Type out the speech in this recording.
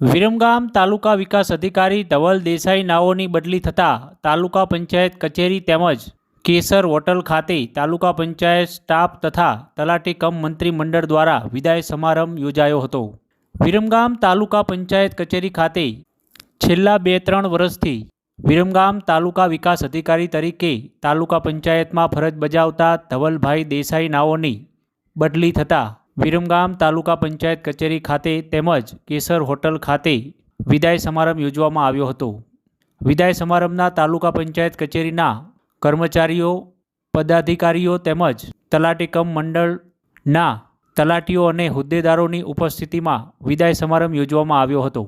વિરમગામ તાલુકા વિકાસ અધિકારી ધવલ દેસાઈ નાઓની બદલી થતાં તાલુકા પંચાયત કચેરી તેમજ કેસર હોટલ ખાતે તાલુકા પંચાયત સ્ટાફ તથા તલાટી કમ મંત્રીમંડળ દ્વારા વિદાય સમારંભ યોજાયો હતો. વિરમગામ તાલુકા પંચાયત કચેરી ખાતે છેલ્લા બે ત્રણ વર્ષથી વિરમગામ તાલુકા વિકાસ અધિકારી તરીકે તાલુકા પંચાયતમાં ફરજ બજાવતા ધવલભાઈ દેસાઈ નાઓની બદલી થતાં વિરમગામ તાલુકા પંચાયત કચેરી ખાતે તેમજ કેસર હોટલ ખાતે વિદાય સમારંભ યોજવામાં આવ્યો હતો. વિદાય સમારંભના તાલુકા પંચાયત કચેરીના કર્મચારીઓ, પદાધિકારીઓ તેમજ તલાટીકમ મંડળના તલાટીઓ અને હોદ્દેદારોની ઉપસ્થિતિમાં વિદાય સમારંભ યોજવામાં આવ્યો હતો.